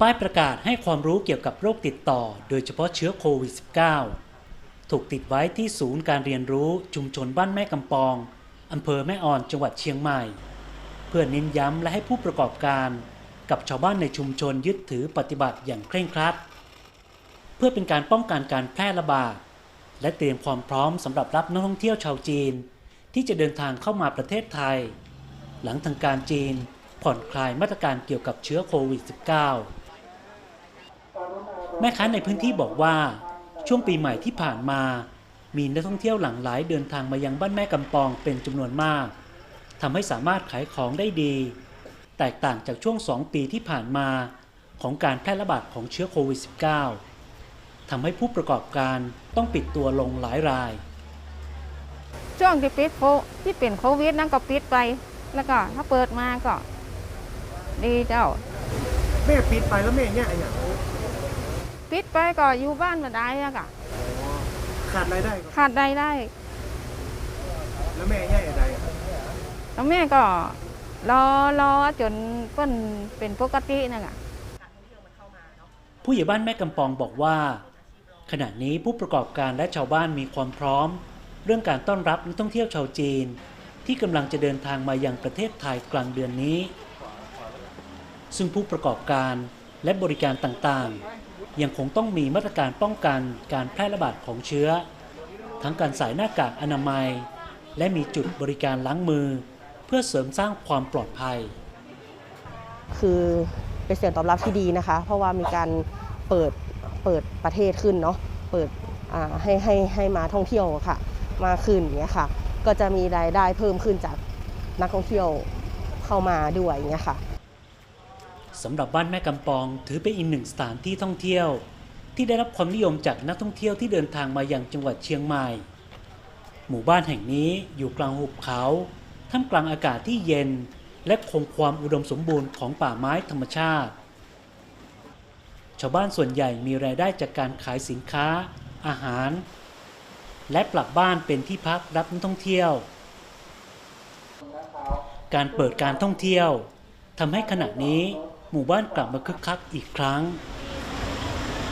ป้ายประกาศให้ความรู้เกี่ยวกับโรคติดต่อ โดยเฉพาะเชื้อโควิด -19 ถูกติดไว้ที่ศูนย์การเรียนรู้ชุมชนบ้านแม่กำปองอำเภอแม่อ่อนจังหวัดเชียงใหม่ เพื่อเน้นย้ำและให้ผู้ประกอบการกับชาวบ้านในชุมชนยึดถือปฏิบัติอย่างเคร่งครัด เพื่อเป็นการป้องกันการแพร่ระบาด และเตรียมความพร้อมสำหรับรับนักท่องเที่ยวชาวจีน ที่จะเดินทางเข้ามาประเทศไทย หลังทางการจีนผ่อนคลายมาตรการเกี่ยวกับเชื้อโควิด -19 แม่ค้าในพื้นที่บอกว่า ช่วงปีใหม่ที่ผ่านมา มีนักท่องเที่ยวหลั่งไหลเดินทางมายังบ้านแม่กำปองเป็นจำนวนมากทำให้สามารถขายของได้ดี แตกต่างจากช่วง 2 ปีที่ผ่านมาของการแพร่ระบาดของเชื้อโควิด -19 ทำให้ผู้ประกอบการต้องปิดตัวลงหลายราย ช่วงที่ปิดโคที่เป็นโควิดนั่นก็ปิดไป แล้วก็ถ้าเปิดมาก็ ดีเจ้า แม่ปิดไปแล้วแม่เนี่ยอย่าง ปิดไปก็อยู่บ้านมาได้แล้วก็ขาดรายได้ก็ขาดได้ได้แล้วแม่เนี่ยอะไรอะแล้วแม่ก็รอรอจนเปิ้นเป็นปกตินั่นแหละผู้ใหญ่บ้านแม่กำปองบอกว่า ขณะนี้ผู้ประกอบการและชาวบ้านมีความพร้อม เรื่องการต้อนรับนักท่องเที่ยวชาวจีน ที่กำลังจะเดินทางมายังประเทศไทยกลางเดือนนี้ ซึ่งผู้ประกอบการและบริการต่างๆ ยังคงต้องมีมาตรการป้องกันการแพร่ระบาดของเชื้อ ทั้งการใส่หน้ากากอนามัย และมีจุดบริการล้างมือ เพื่อเสริมสร้างความปลอดภัย คือเป็นเสียงตอบรับที่ดีนะคะ เพราะว่ามีการเปิดเปิดประเทศขึ้นเนาะเปิดให้ให้ให้มาท่องเที่ยวค่ะ มาขึ้นอย่างเงี้ยค่ะ ก็จะมีรายได้เพิ่มขึ้นจากนักท่องเที่ยวเข้ามาด้วยอย่างเงี้ยค่ะ สำหรับบ้านแม่กำปอง ถือเป็นอีกหนึ่งสถานที่ท่องเที่ยว ที่ได้รับความนิยมจากนักท่องเที่ยวที่เดินทางมายังจังหวัดเชียงใหม่ หมู่บ้านแห่งนี้อยู่กลางหุบเขาท่ามกลางอากาศที่เย็น และคงความอุดมสมบูรณ์ของป่าไม้ธรรมชาติ ชาวบ้านส่วนใหญ่มีรายได้จากการขายสินค้า อาหาร และปรับบ้านเป็นที่พักรับนักท่องเที่ยว การเปิดการท่องเที่ยวทำให้ขณะนี้ หมู่บ้านกลับมาคึกคักอีกครั้ง